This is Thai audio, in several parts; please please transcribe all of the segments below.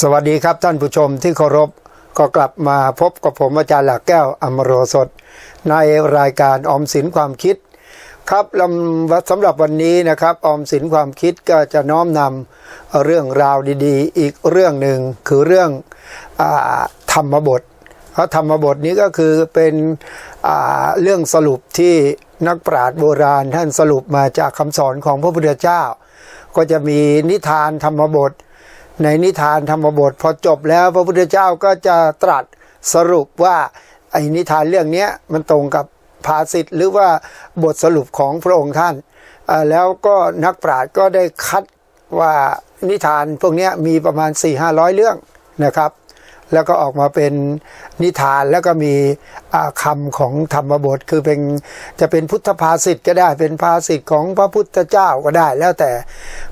สวัสดีครับท่านผู้ชมที่เคารพก็กลับมาพบกับผมอาจารย์หลักแก้วอมโรสด ในรายการออมสินความคิด ครับลำสำหรับวันนี้นะครับออมสินความคิดก็จะน้อมนำเรื่องราวดีๆ อีกเรื่องหนึ่งคือเรื่องอธรรมบทเพราะธรรมบทนี้ก็คือเป็นเรื่องสรุปที่นักปราชญ์โบราณท่านสรุปมาจากคำสอนของพระพุทธเจ้า ก็จะมีนิทานธรรมบท ในนิทานธรรมบทพอจบแล้วพระพุทธเจ้าก็จะตรัสสรุปว่าไอ้นิทานเรื่องนี้มันตรงกับภาษิตหรือว่าบทสรุปของพระองค์ท่าน แล้วก็นักปราชญ์ก็ได้คัดว่านิทานพวกนี้มีประมาณ 4 5 0 0 เรื่องนะครับ แล้วก็ออกมาเป็นนิทานแล้วก็มีอ่าคำของธรรมบท คือเป็นจะเป็นพุทธภาษิตก็ได้เป็นภาษิตของพระพุทธเจ้าก็ได้ แล้วแต่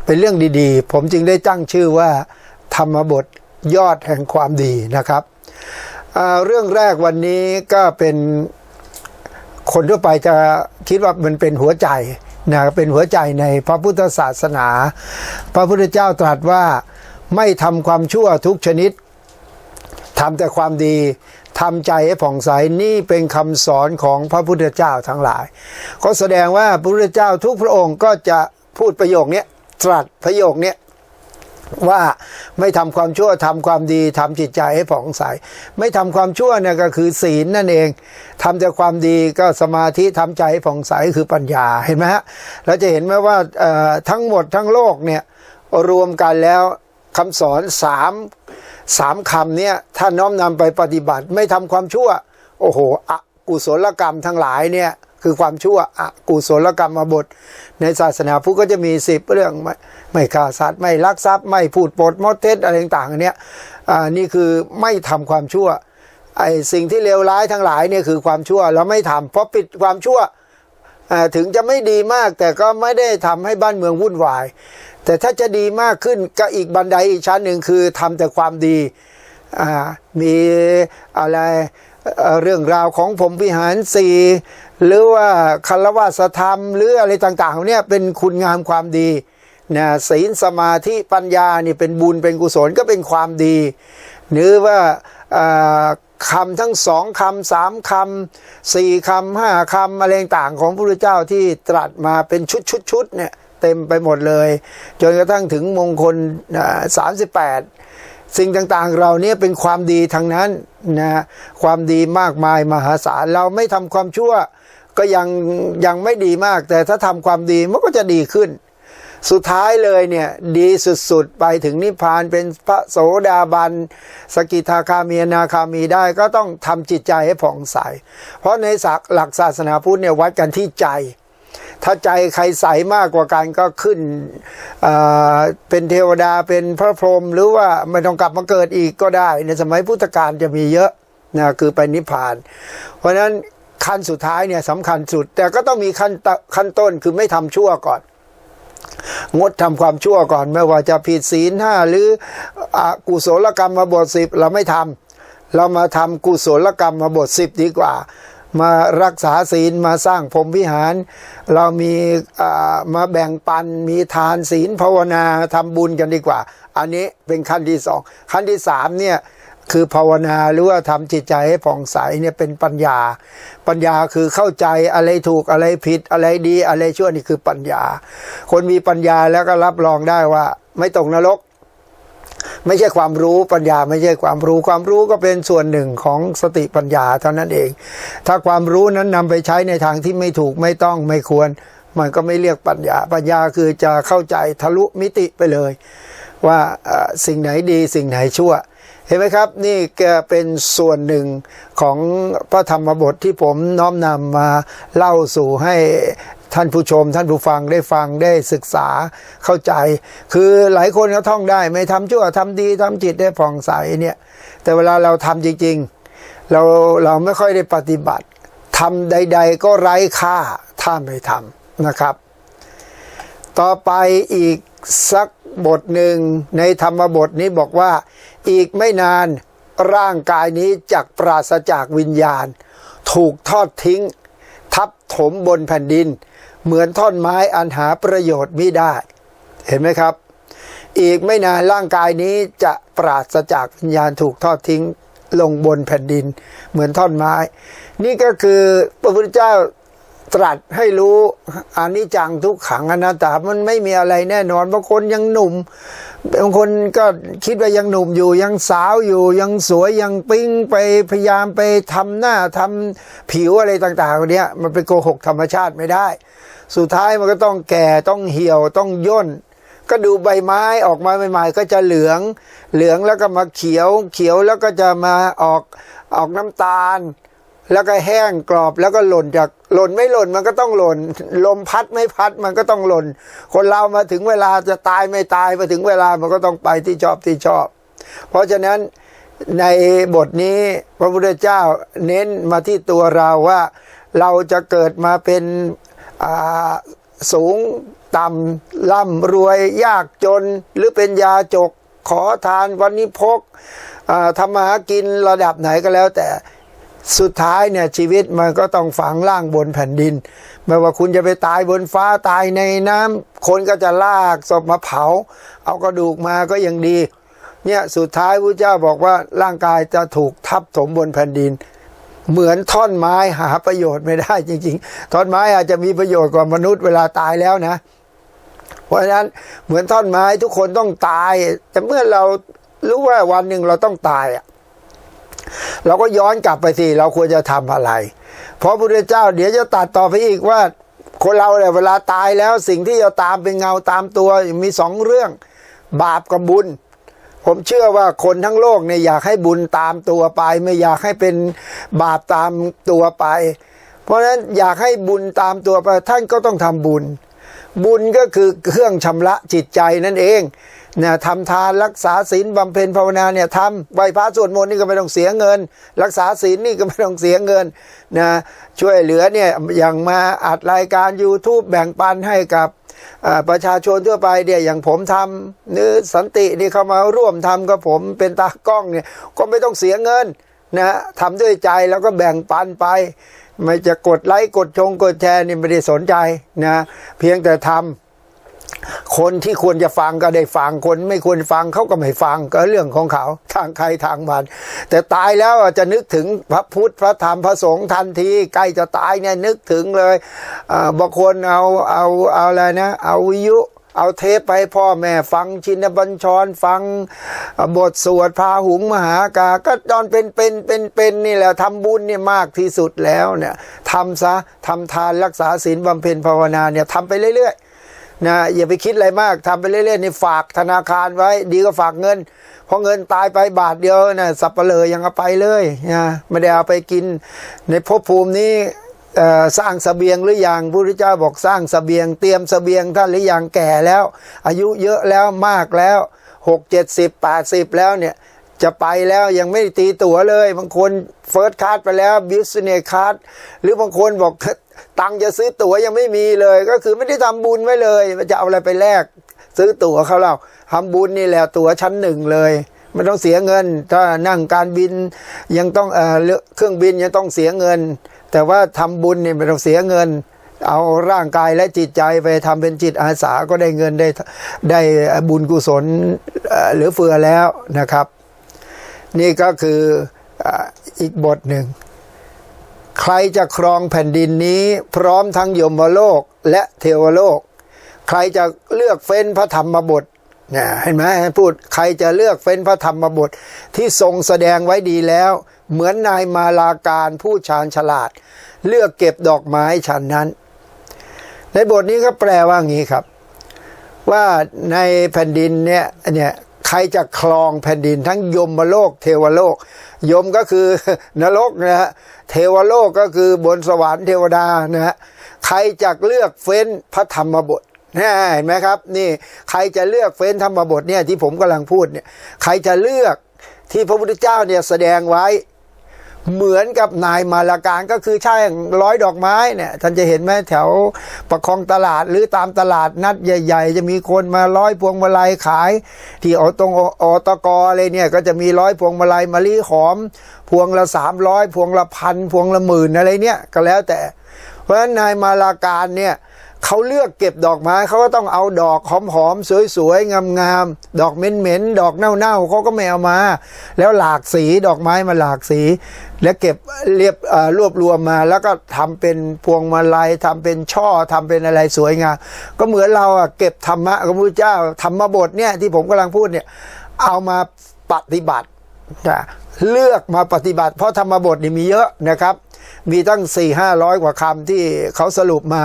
เป็นเรื่องดีๆ ผมจึงได้ตั้งชื่อว่า ธรรมบทยอดแห่งความดีนะครับเรื่องแรกวันนี้ก็เป็นคนทั่วไปจะคิดว่ามันเป็นหัวใจนะเป็นหัวใจในพระพุทธศาสนา พระพุทธเจ้าตรัสว่าไม่ทำความชั่วทุกชนิด ทำแต่ความดีทำใจให้ผ่องใสนี่เป็นคำสอนของพระพุทธเจ้าทั้งหลาย ก็แสดงว่าพระพุทธเจ้าทุกพระองค์ก็จะพูดประโยคนี้ตรัสประโยคนี้ว่าไม่ทำความชั่วทำความดีทำจิตใจให้ผ่องใส ไม่ทำความชั่วเนี่ยก็คือศีลนั่นเองทำแต่ความดีก็สมาธิทำใจให้ผ่องใสคือปัญญาเห็นไหมฮะเราจะเห็นไหมว่าทั้งหมดทั้งโลกเนี่ยรวมกันแล้วคำสอนสาม สามคำเนี่ยถ้าน้อมนำไปปฏิบัติไม่ทำความชั่ว โอ้โหอกุศลกรรมทั้งหลายเนี่ยคือความชั่วอกุศลกรรมมาบท ในศาสนาพุทธก็จะมีสิบเรื่องไม่ไม่ฆ่าสัตว์ไม่ลักทรัพย์ ไม่พูดปดมดเท็จอะไรต่างๆนเนี้ยอ่านี่คือไม่ทำความชั่วไอ้สิ่งที่เลวร้ายทั้งหลายเนี่ยคือความชั่วเราไม่ทำเพราะปิดความชั่ว ถึงจะไม่ดีมากแต่ก็ไม่ได้ทำให้บ้านเมืองวุ่นวาย แต่ถ้าจะดีมากขึ้นก็อีกบันไดอีกชั้นหนึ่งคือทำแต่ความดีมีอะไรเรื่องราวของผมวิหารสีหรือว่าคารวะสธรรม หรืออะไรต่างๆเนี่ยเป็นคุณงามความดีนะศีลสมาธิปัญญานี่เป็นบุญเป็นกุศลก็เป็นความดี หรือว่าอ่า คำทั้งสองคำสามคำสี่คำห้าคำอะไรต่างของพระพุทธเจ้าที่ตรัสมาเป็นชุดชุดชุดเนี่ยเต็มไปหมดเลย จนกระทั่งถึงมงคลสามสิบแปดสิ่งต่างๆเราเนี่ยเป็นความดีทั้งนั้นนะความดีมากมายมหาศาลเราไม่ทำความชั่วก็ยังยังไม่ดีมาก แต่ถ้าทำความดีมันก็จะดีขึ้น สุดท้ายเลยเนี่ยดีสุดๆ ไปถึงนิพพานเป็นพระโสดาบัน สกิทาคามีนาคามีได้ก็ต้องทำจิตใจให้ผ่องใส เพราะในหลักศาสนาพุทธเนี่ยวัดกันที่ใจ ถ้าใจใครใสมากกว่ากันก็ขึ้นเเป็นเทวดาเป็นพระพรหมหรือว่าไม่ต้องกลับมาเกิดอีกก็ได้ ในสมัยพุทธกาลจะมีเยอะนะคือไปนิพพาน เพราะฉะนั้นขั้นสุดท้ายเนี่ยสำคัญสุด แต่ก็ต้องมีขั้นขั้นต้นคือไม่ทำชั่วก่อน งดทำความชั่วก่อนไม่ว่าจะผิดศีลห้าหรืออกุศลกรรมมาบทสิบเราไม่ทำเรามาทำกุศลกรรมมาบทสิบดีกว่า มารักษาศีลมาสร้างพรมวิหาร เรามีมาแบ่งปันมีทานศีลภาวนาทำบุญกันดีกว่า อันนี้เป็นขั้นที่สองขั้นที่สามเนี่ย คือภาวนาหรือว่าทำจิตใจให้ผ่องใสเนี่ยเป็นปัญญา ปัญญาคือเข้าใจอะไรถูกอะไรผิดอะไรดีอะไรชั่วนี่คือปัญญา คนมีปัญญาแล้วก็รับรองได้ว่า ไม่ตกนรก ไม่ใช่ความรู้ปัญญาไม่ใช่ความรู้ความรู้ก็เป็นส่วนหนึ่งของสติปัญญาเท่านั้นเอง ถ้าความรู้นั้นนำไปใช้ในทางที่ไม่ถูกไม่ต้องไม่ควร มันก็ไม่เรียกปัญญา ปัญญาคือจะเข้าใจทะลุมิติไปเลย ว่าสิ่งไหนดีสิ่งไหนชั่ว เห็นไหมครับ นี่ก็เป็นส่วนหนึ่งของพระธรรมบทที่ผมน้อมนำมาเล่าสู่ให้ท่านผู้ชมท่านผู้ฟังได้ฟังได้ศึกษาเข้าใจ คือหลายคนเขาท่องได้ ไม่ทำชั่วทำดีทำจิตได้ผ่องใสเนี่ย แต่เวลาเราทำจริง ๆ เราเราไม่ค่อยได้ปฏิบัติทำใด ๆ ก็ไร้ค่าถ้าไม่ทำนะครับ ต่อไปอีกสัก บทหนึ่งในธรรมบทนี้บอกว่า อีกไม่นานร่างกายนี้จักปราศจากวิญญาณ ถูกทอดทิ้ง ทับถมบนแผ่นดิน เหมือนท่อนไม้อันหาประโยชน์ไม่ได้ เห็นไหมครับ อีกไม่นานร่างกายนี้จะปราศจากวิญญาณถูกทอดทิ้งลงบนแผ่นดิน เหมือนท่อนไม้ นี่ก็คือพระพุทธเจ้า ตรัสให้รู้อนิจจังทุกขังอนัตตา มันไม่มีอะไรแน่นอนบางคนยังหนุ่มบางคนก็คิดว่ายังหนุ่มอยู่ ยังสาวอยู่ ยังสวยยังปิ้งไปพยายามไปทำหน้าทำผิวอะไรต่างๆเนี้ยมันเป็นโกหกธรรมชาติไม่ได้ สุดท้ายมันก็ต้องแก่ต้องเหี่ยวต้องย่นก็ดูใบไม้ออกมาใหม่ๆก็จะเหลือง เหลืองแล้วก็มาเขียว เขียวแล้วก็จะมาออกออกน้ำตาล แล้วก็แห้งกรอบแล้วก็หล่นจากหล่นไม่หล่นมันก็ต้องหล่น ลมพัดไม่พัดมันก็ต้องหล่น คนเรามาถึงเวลาจะตายไม่ตายมาถึงเวลามันก็ต้องไปที่ชอบที่ชอบ เพราะฉะนั้นในบทนี้พระพุทธเจ้าเน้นมาที่ตัวเราว่าเราจะเกิดมาเป็นสูงต่ำร่ำรวยยากจนหรือเป็นยาจกขอทานวันนี้พกทำมาหากินระดับไหนก็แล้วแต่ สุดท้ายเนี่ยชีวิตมันก็ต้องฝังล่างบนแผ่นดิน ไม่ว่าคุณจะไปตายบนฟ้าตายในน้ำคนก็จะลากศพมาเผา เอากระดูกมาก็ยังดี เนี่ยสุดท้ายพระเจ้าบอกว่าร่างกายจะถูกทับถมบนแผ่นดิน เหมือนท่อนไม้หาประโยชน์ไม่ได้จริง ๆ ท่อนไม้อาจจะมีประโยชน์กว่ามนุษย์เวลาตายแล้วนะ เพราะฉะนั้นเหมือนท่อนไม้ทุกคนต้องตาย แต่เมื่อเรารู้ว่าวันหนึ่งเราต้องตายอะ เราก็ย้อนกลับไปสิเราควรจะทำอะไร เพราะพระพุทธเจ้าเดี๋ยวจะตัดต่อไปอีกว่า คนเราเนี่ยเวลาตายแล้วสิ่งที่จะตามเป็นเงาตามตัวมีสองเรื่อง บาปกับบุญ ผมเชื่อว่าคนทั้งโลกเนี่ยอยากให้บุญตามตัวไป ไม่อยากให้เป็นบาปตามตัวไป เพราะฉะนั้นอยากให้บุญตามตัวไปท่านก็ต้องทำบุญ บุญก็คือเครื่องชำระจิตใจนั่นเอง เนี่ยทำทานรักษาศีลบำเพ็ญภาวนาเนี่ยทำไหวพระสวดมนต์นี่ก็ไม่ต้องเสียเงิน รักษาศีลนี่ก็ไม่ต้องเสียเงินนะช่วยเหลือเนี่ยอย่างมาอัดรายการ YouTube แบ่งปันให้กับประชาชนทั่วไปเนี่ยอย่างผมทำหรือสันตินี่เข้ามาร่วมทำกับผมเป็นตากล้องเนี่ยก็ไม่ต้องเสียเงินนะทำด้วยใจแล้วก็แบ่งปันไป ไม่จะกดไลค์กดชงกดแชร์นี่ไม่ได้สนใจนะเพียงแต่ทำ คนที่ควรจะฟังก็ได้ฟังคน ไม่ควรฟังเขาก็ไม่ฟังก็เรื่องของเขาทางใครทางมันแต่ตายแล้วจะนึกถึงพระพุทธพระธรรมพระสงฆ์ทันทีใกล้จะตายเนี่ยนึกถึงเลยบางคนเอาเอาเอาอะไรนะ เอาวิยุเอาเทปไปพ่อแม่ฟังชินบัญชรฟังบทสวดพาหุงมหากา ก็ตอนเป็นเป็นเป็นเป็นนี่แหละทำบุญเนี่ยมากที่สุดแล้วเนี่ยทำซะทำทานรักษาศีลบำเพ็ญภาวนาเนี่ยทำไปเรื่อยๆ นะอย่าไปคิดอะไรมากทำไปเรื่อยๆนี่ฝากธนาคารไว้ ดีก็ฝากเงินพราะเงินตายไปบาทเดียวนะสับเปลือยังเอาไปเลยนะไม่ได้เอาไปกินในภพภูมินี้สร้างสเสบียงหรืออยังพระพุทธเจ้าบอกสร้างสเสบียง เตรียมสเสบียงท่านหรืออยังแก่แล้ว อายุเยอะแล้วมากแล้วหกเจ็ดสิบแปดสิบแล้วเนี่ยจะไปแล้วยังไม่ตีตั๋วเลย บางคนเฟิร์สคลาสไปแล้วบิสเนสคลาสหรือบางคนบอก ตังจะซื้อตั๋วยังไม่มีเลย ก็คือไม่ได้ทำบุญไว้เลยมันจะเอาอะไรไปแลกซื้อตั๋วเขาเราทำบุญนี่แหละตั๋วชั้นหนึ่งเลยไม่ต้องเสียเงิน ถ้านั่งการบินยังต้องเออเครื่องบินยังต้องเสียเงิน แต่ว่าทำบุญเนี่ยไม่ต้องเสียเงิน เอาร่างกายและจิตใจไปทำเป็นจิตอาสาก็ได้เงินได้ได้บุญกุศลเอ่อหลือเฟือแล้วนะครับ นี่ก็คืออีกบทหนึ่ง ใครจะครองแผ่นดินนี้พร้อมทั้งยมโลกและเทวโลก ใครจะเลือกเฟ้นพระธรรมบทเนี่ยเห็นไหมพูดใครจะเลือกเฟ้นพระธรรมบทที่ทรงแสดงไว้ดีแล้ว เหมือนนายมาลาการผู้ชาญฉลาด เลือกเก็บดอกไม้ฉันนั้น ในบทนี้ก็แปลว่างี้ครับ ว่าในแผ่นดินเนี่ยเนี่ย รจะครองแผ่นดินทั้งยมโลก เทวโลก ยมก็คือนรกนะฮะเทวโลกก็คือบนสวรรค์เทวดานะฮะใครจะเลือกเฟ้นพระธรรมบทเนี่เห็นไหมครับนี่ใครจะเลือกเฟ้นธรรมบทเนี่ยที่ผมกำลังพูดเนี่ยใครจะเลือกที่พระพุทธเจ้าเนี่ยแสดงไว้ เหมือนกับนายมาลาการก็คือช่างร้อยดอกไม้เนี่ยท่านจะเห็นไหมแถวประคองตลาดหรือตามตลาดนัดใหญ่ ๆ จะมีคนมาร้อยพวงมาลัยขาย ที่ออตรงออตกอะไรเนี่ยก็จะมีร้อยพวงมาลัยมะลิหอม พวงละสามร้อยพวงละพันพวงละหมื่นอะไรเนี่ยก็แล้วแต่ เพราะฉะนั้นนายมาลาการเนี่ย เขาเลือกเก็บดอกไม้เขาก็ต้องเอาดอกหอมๆสวยๆงามๆดอกเหม็นๆดอกเน่าๆเขาก็ไม่เอามา แล้วหลากสีดอกไม้มาหลากสี แล้วเก็บเรียบรวบรวมมา แล้วก็ทำเป็นพวงมาลัยทำเป็นช่อทำเป็นอะไรสวยงามก็เหมือนเราอะเก็บธรรมะของพระเจ้าธรรมบทเนี่ยที่ผมกำลังพูดเนี่ยเอามาปฏิบัติเลือกมาปฏิบัติ เพราะธรรมบทนี่มีเยอะนะครับ มีตั้ง4ี่ห้าร้อยกว่าคำที่เขาสรุปมา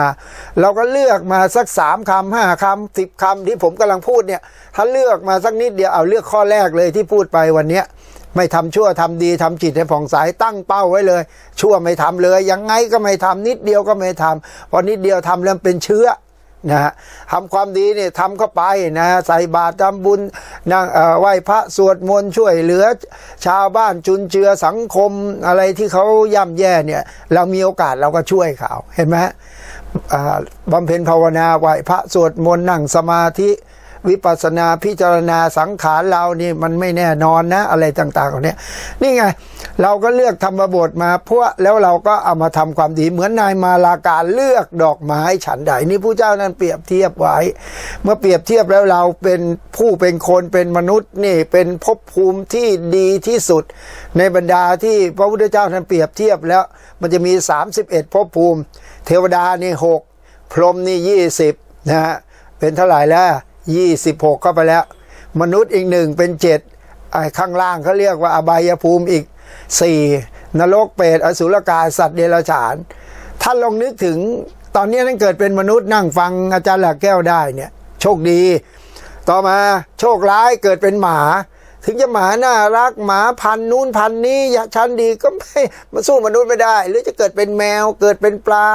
เราก็เลือกมาสักสามคำห้าคำสิบคำที่ผมกำลังพูดเนี่ย ถ้าเลือกมาสักนิดเดียวเอาเลือกข้อแรกเลยที่พูดไปวันเนี้ยไม่ทำชั่วทำดีทำจิตให้ผ่องใสตั้งเป้าไว้เลย ชั่วไม่ทำเลย ยังไงก็ไม่ทำนิดเดียวก็ไม่ทำพอนิดเดียวทำแล้วเป็นเชื้อ นะฮะทำความดีเนี่ยทำเข้าไปนะใส่บาตรทำบุญนั่งไหว้พระสวดมนต์ช่วยเหลือ ชาวบ้านจุนเจือสังคมอะไรที่เขาย่ำแย่เนี่ย เรามีโอกาสเราก็ช่วยเขาเห็นไหมบำเพ็ญภาวนาไหว้พระสวดมนต์นั่งสมาธิวิปัสสนาพิจารณาสังขารเรานี่มันไม่แน่นอนนะ อะไรต่างๆเหล่านี้นี่ไง เราก็เลือกธรรมบทมาพวกแล้วเราก็เอามาทำความดี เหมือนนายมาลาการเลือกดอกไม้ฉันใดนี่ผู้เจ้านั้นเปรียบเทียบไว้ เมื่อเปรียบเทียบแล้วเราเป็นผู้เป็นคนเป็นมนุษย์นี่เป็นภพภูมิที่ดีที่สุด ในบรรดาที่พระพุทธเจ้าท่านเปรียบเทียบแล้ว มันจะมี 31ภพภูมิ เทวดานี่หกพรหมนี่ยี่สิบนะฮะเป็นเท่าไหร่แล้วยี่สิบหกเข้าไปแล้ว มนุษย์อีกหนึ่งเป็นเจ็ดข้างล่างเขาเรียกว่าอบายภูมิอีก สี่นรกเปรตอสุรกายสัตว์เดรัจฉานท่านลองนึกถึงตอนนี้ท่านเกิดเป็นมนุษย์นั่งฟังอาจารย์หลักแก้วได้เนี่ย โชคดี ต่อมาโชคร้ายเกิดเป็นหมา ถึงจะหมาน่ารักหมาพันนู้นพันนี้ยะชั้นดีก็ไม่มาสู้มนุษย์ไม่ได้ หรือจะเกิดเป็นแมว เกิดเป็นปลา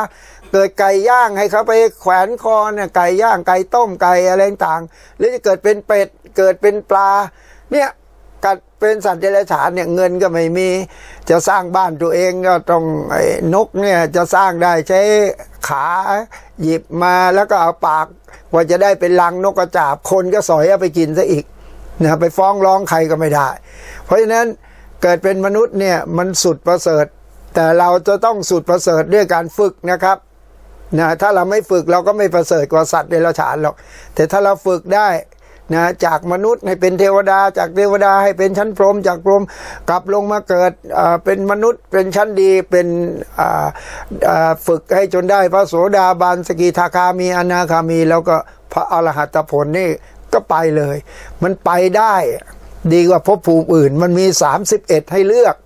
เกิดไก่ย่างให้เขาไปแขวนคอเนี่ยไก่ย่างไก่ต้มไก่อะไรต่างหรือจะเกิดเป็นเป็ดเกิดเป็นปลา เนี่ย เป็นสัตว์เดรัจฉานเนี่ยเงินก็ไม่มี จะสร้างบ้านตัวเองก็ต้องไอ้นกเนี่ยจะสร้างได้ใช้ขาหยิบมาแล้วก็เอาปากกว่าจะได้เป็นลังนกกระจาบคนก็สอยเอาไปกินซะอีกนะไปฟ้องร้องใครก็ไม่ได้ เพราะฉะนั้นเกิดเป็นมนุษย์เนี่ยมันสุดประเสริฐ แต่เราจะต้องสุดประเสริฐด้วยการฝึกนะครับนะถ้าเราไม่ฝึกเราก็ไม่ประเสริฐกว่าสัตว์เดรัจฉานหรอกแต่ถ้าเราฝึกได้ นะจากมนุษย์ให้เป็นเทวดา จากเทวดาให้เป็นชั้นพรหมจากพรหมกลับลงมาเกิดเป็นมนุษย์เป็นชั้นดีเป็นฝึกให้จนได้พระโสดาบันสกิทาคามีอนาคามี แล้วก็พระอรหัตผลนี่ก็ไปเลย มันไปได้ดีกว่าภพภูมิอื่น มันมี 31 ให้เลือก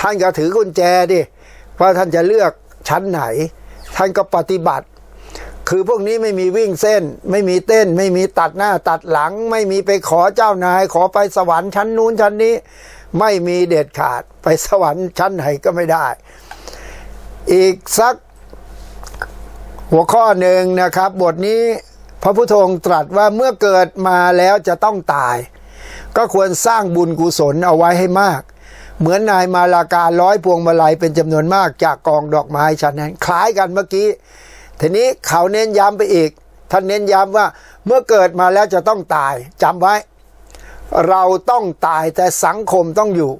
ท่านก็ถือกุญแจดิว่าท่านจะเลือกชั้นไหน ท่านก็ปฏิบัติ คือพวกนี้ไม่มีวิ่งเส้น ไม่มีเต้น ไม่มีตัดหน้าตัดหลัง ไม่มีไปขอเจ้านาย ขอไปสวรรค์ชั้นนู้นชั้นนี้ ไม่มีเด็ดขาดไปสวรรค์ชั้นไหนก็ไม่ได้ อีกสักหัวข้อหนึ่งนะครับ บทนี้พระพุทธองค์ตรัสว่าเมื่อเกิดมาแล้วจะต้องตาย ก็ควรสร้างบุญกุศลเอาไว้ให้มาก เหมือนนายมาลาการร้อยพวงมาลัยเป็นจำนวนมากจากกองดอกไม้ฉะนั้น คล้ายกันเมื่อกี้ ทีนี้เขาเน้นย้ำไปอีก ท่านเน้นย้ำว่าเมื่อเกิดมาแล้วจะต้องตายจำไว้ เราต้องตายแต่สังคมต้องอยู่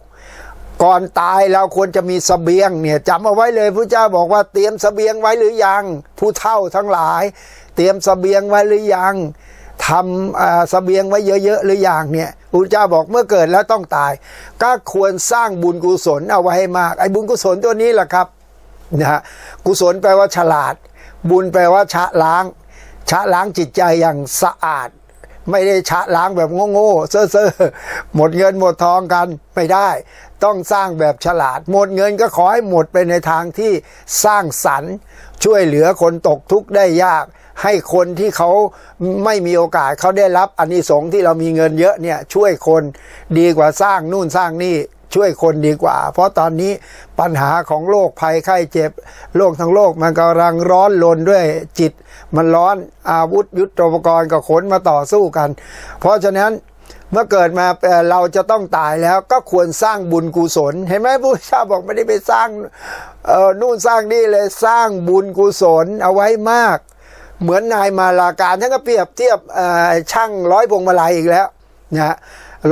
ก่อนตายเราควรจะมีสเสบียงเนี่ยจำเอาไว้เลยพระเจ้าบอกว่าเตรียมสเสบียงไว้หรือยัง ผู้เฒ่าทั้งหลาย เตรียมสเสบียงไว้หรือยังทำอ่าเสบียงไว้เยอะๆหรือยังเนี่ยพระเจ้าบอกเมื่อเกิดแล้วต้องตาย ก็ควรสร้างบุญกุศลเอาไว้ให้มากไอ้บุญกุศลตัวนี้แหละครับนะฮะกุศลแปลว่าฉลาด บุญแปลว่าชะล้าง ชะล้างจิตใจอย่างสะอาด ไม่ได้ชะล้างแบบโง่ๆเซ่อๆหมดเงินหมดทองกันไม่ได้ ต้องสร้างแบบฉลาด หมดเงินก็ขอให้หมดไปในทางที่สร้างสรรค์ช่วยเหลือคนตกทุกข์ได้ยากให้คนที่เขาไม่มีโอกาสเขาได้รับอานิสงส์ที่เรามีเงินเยอะเนี่ยช่วยคนดีกว่าสร้างนู่นสร้างนี่ ช่วยคนดีกว่า เพราะตอนนี้ปัญหาของโรคภัยไข้เจ็บโลกทั้งโลกมันกำลังร้อนรนด้วยจิต มันร้อนอาวุธยุทโธปกรณ์กับขนมาต่อสู้กัน เพราะฉะนั้นเมื่อเกิดมาเราจะต้องตายแล้วก็ควรสร้างบุญกุศล เห็นไหมพระเจ้าบอกไม่ได้ไปสร้างเออนู่นสร้างนี่เลยสร้างบุญกุศลเอาไว้มาก เหมือนนายมาลาการท่านก็เปรียบเทียบช่างร้อยพวงมาลัยอีกแล้วนะ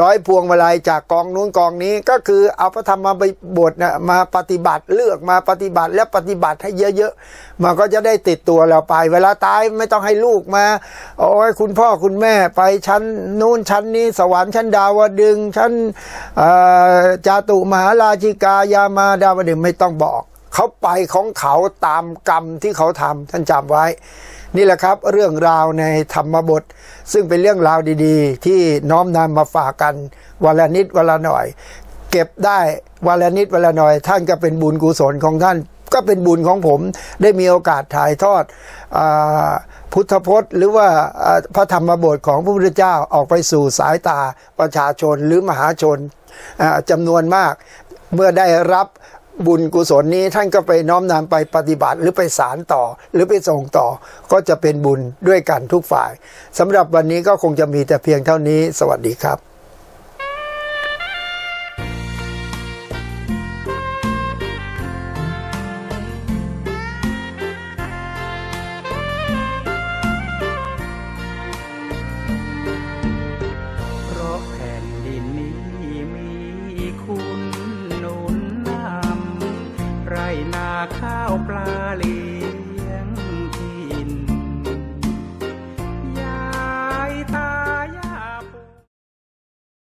ร้อยพวงมาลัยจากกองนู้นกองนี้ก็คือเอาพระธรรมมาไปบทนะมาปฏิบัติเลือกมาปฏิบัติและปฏิบัติให้เยอะๆมันก็จะได้ติดตัวเราไป เวลาตายไม่ต้องให้ลูกมาโอ้ยคุณพ่อคุณแม่ไปชั้นนู้นชั้นนี้ สวรรค์ชั้นดาวดึงชั้นจาตุมหาราชิกายามาดาวดึงไม่ต้องบอก เขาไปของเขาตามกรรมที่เขาทำท่านจำไว้ นี่แหละครับเรื่องราวในธรรมบท ซึ่งเป็นเรื่องราวดีๆ ที่น้อมนำมาฝากกันวันละนิดวันละหน่อย เก็บได้วันละนิดวันละหน่อย ท่านก็เป็นบุญกุศลของท่านก็เป็นบุญของผมได้มีโอกาสถ่ายทอดอพุทธพจน์ หรือว่าพระธรรมบทของพระพุทธเจ้าออกไปสู่สายตาประชาชนหรือมหาชนจำนวนมาก เมื่อได้รับ บุญกุศลนี้ท่านก็ไปน้อมนำไปปฏิบัติหรือไปสารต่อ หรือไปส่งต่อ ก็จะเป็นบุญด้วยกันทุกฝ่ายสำหรับวันนี้ก็คงจะมีแต่เพียงเท่านี้ สวัสดีครับ